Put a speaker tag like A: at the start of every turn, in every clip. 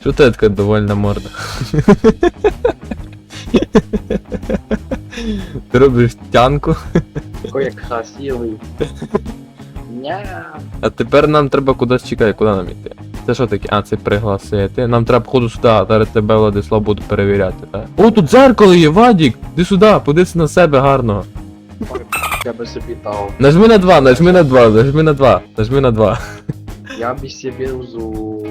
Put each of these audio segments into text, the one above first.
A: Що ти така довольна морда? Ти робиш тянку,
B: красивый. Ня.
A: а тепер нам треба кудись чекай, куди нам йти? Це що таке? А, це пригласити. Нам треба походу сюди, а зараз тебе Владислав буде перевіряти, так? О, тут дзеркало є, Вадік! Іди сюди, подивися на себе гарного.
B: Я бы себе дал.
A: Нажми на два, нажми на два, нажми на два, нажми на два.
B: Я бы себе узу.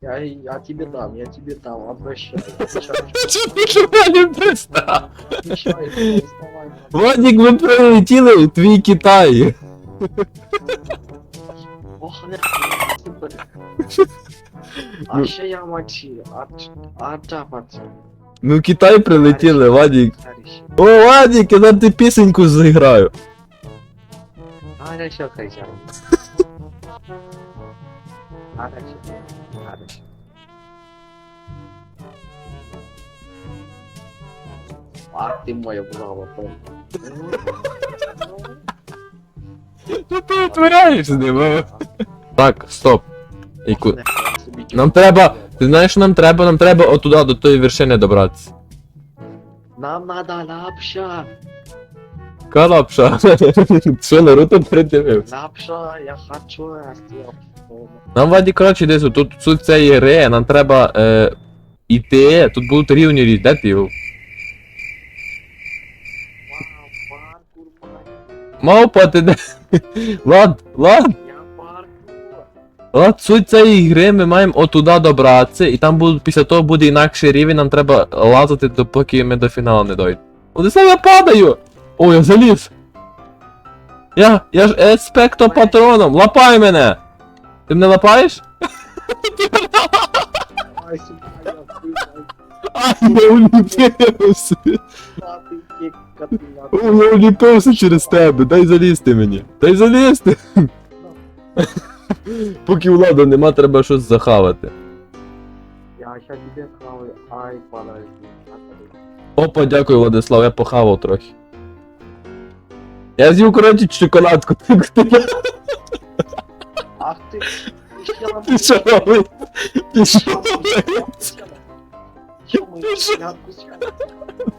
B: Я, я тебе дам, я тебе дам, обращай. Обращай, вставай.
A: Вадік, ми прилетіли у твій Китай.
B: Ох, не супер. А ще я мочи, а, а да, пацан.
A: Ми в Китай прилетіли, Вадік.
B: Товарищи.
A: О, Вадік, я зараз ти пісеньку зіграю.
B: Моя
A: Що ти витворяєш з ним? Так, стоп. І ку... Нам треба. Ти знаєш, що нам треба? Нам треба отуда до тої вершини добратися.
B: Нам надо лапша.
A: Калапша. Що, Наруто придивився?
B: Лапша, я хочу.
A: Нам Ваді, коротше, десь тут суть цієї гри, нам треба е, іти, тут будуть рівні різні, де ти його? Мавпа, ти де?
B: Я паркур.
A: Влад, суть цієї гри, ми маємо отуда добратися, і там буде, після того буде інакший рівень, нам треба лазити, допоки ми до фіналу не дойдемо. Владислав, я падаю! О, я заліз! Я, я ж еспекто патроном, лапай мене! Ти мене лапаєш?
B: Ай, я
A: уліпився! О, я уліпився через тебе, дай залізти мені. Дай залізти. Поки влада нема, треба щось захавати.
B: Я сейчас тебе хаваю. Ай, подожди.
A: Опа, дякую, Владислав, я похавав трохи. Я з'їв, коротше, шоколадку.
B: Ах ты.
A: Ти що робиш? Ти що робиш?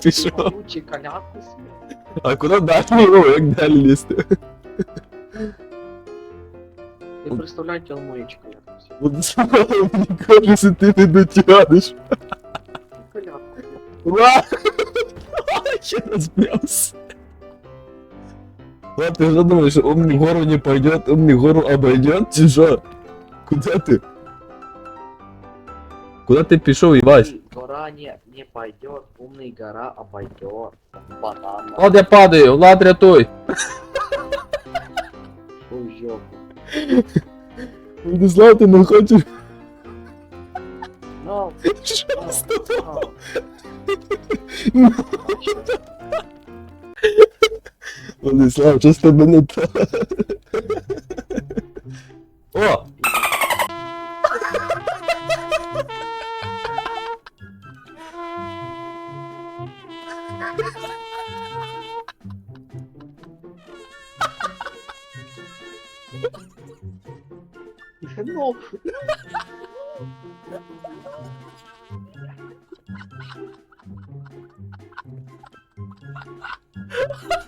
A: Пішов.
B: Лучше колядку съел.
A: А куди далі? О, як далі лізти?
B: Ты представляете, он мою колядку съел.
A: Владислав, мені кажеться, ти не дотягнеш.
B: Колядку.
A: Ура! Я разбился. Ладно, ты же думаешь, умный гору не пойдет, умный гору обойдет, чи що? Куда ты? Куда ты Івась?
B: Умный Гора не, не пойдет, умный гора обойдет. Банан.
A: Влад, я падаю, Влад, рятуй!
B: Жопу.
A: Владислав, ти не хочеш?
B: No,
A: Що
B: no,
A: з тобою?
B: no.
A: Владислав, що з тебе не так? О!
B: No.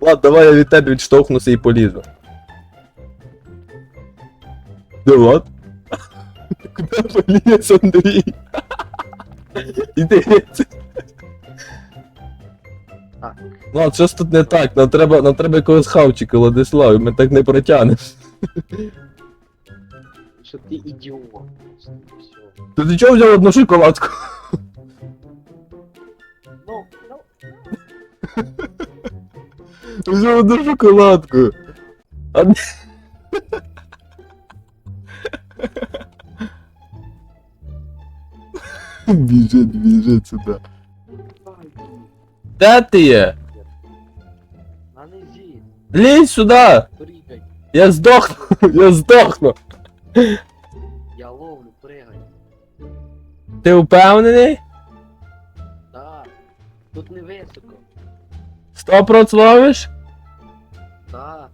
A: Влад, давай я від тебе відштовхнуся і полізу. Де Влад? Куди поліз, Андрій? Іди.
B: Так.
A: Влад, щось тут не так, нам треба, нам треба якогось хавчика, Владислав, ми так не протягнемо.
B: Ты идиот. Все.
A: Ти ти чого взяв одну шоколадку?
B: Ну, ну.
A: Взяв одну шоколадку. А... Біжить, біжить сюди. Де ти є?
B: На низи.
A: Лізь сюди!
B: Прыгай.
A: Я здохну! Я здохну!
B: Я ловлю, пригай.
A: Ти впевнений?
B: Да. Тут не високо.
A: Сто проц ловиш?
B: Да.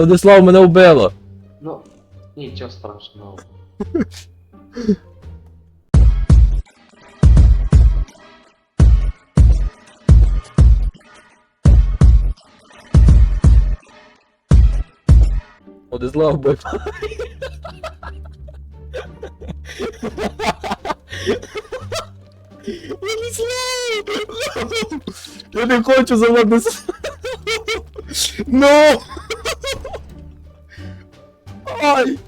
A: Владислав, мене вбило.
B: Ну, нічого страшного.
A: Владислав вбив. Владислав! Я не хочу за Владислав. Ну! Ай!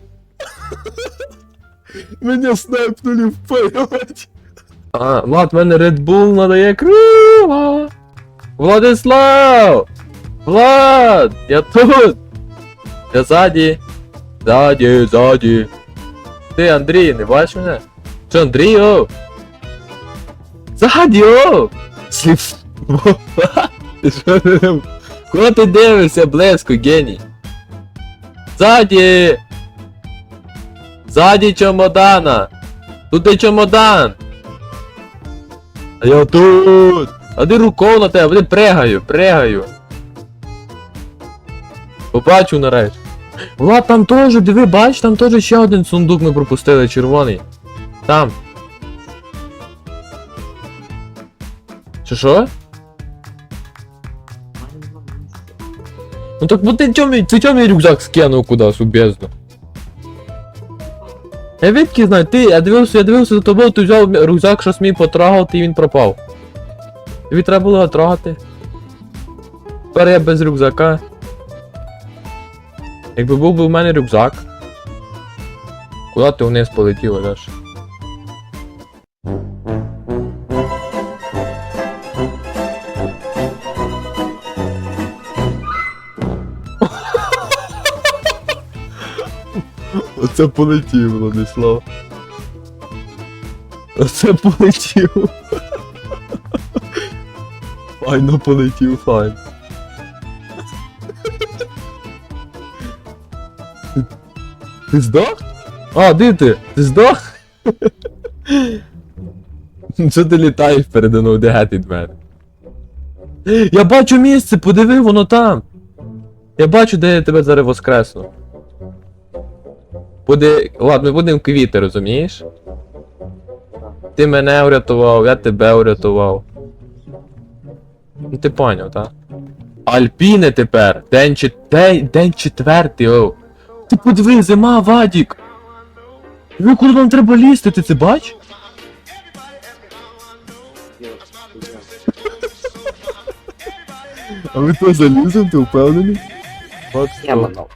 A: Мене снайпнули вперед. А, Влад, в мене Red Bull надає крила. Владислав! Влад! Я тут! Я ззаді. Ззаді, ззаді. Ти, Андрій, не бачиш мене? Що, Андрій, о? Ззаді, о! Сліп. Що ти дивишся близько, геній? Ззаді! Ззаді чемодана! Тут де чемодан! А я тут! А де рукою на тебе, де пригаю, пригаю. Побачу нарешті. Влад, там теж, диви, бач, там теж ще один сундук ми пропустили, червоний. Там. Що що? Ну так ти чому, мій- ти чому рюкзак скинув кудись у бездну? Я відки знаю, ти, я дивився, я дивився за тобою, ти взяв рюкзак, щось мій потрагав, і він пропав. Тобі треба було його трогати. Тепер я без рюкзака. Якби був би у мене рюкзак. Куди ти вниз полетів, Альош? Оце полетів, Владислав. Оце полетів. Файно полетів, файн. Ти, ти здох? А, де ти? Ти здох? Що ти літаєш передо мною, де геть від мене? Я бачу місце, подиви, воно там. Я бачу, де я тебе зараз воскресну. Буде. Ладно, ми будемо квіти, розумієш? Ти мене врятував, я тебе врятував. Ну ти поняв, так? Альпіни тепер! День, чет... день, день четвертий, оу. Ти подиви, зима, Вадік! Ви куди нам треба лізти, ти це бач? А ви то залізем, ти впевнений?
B: Я мотав.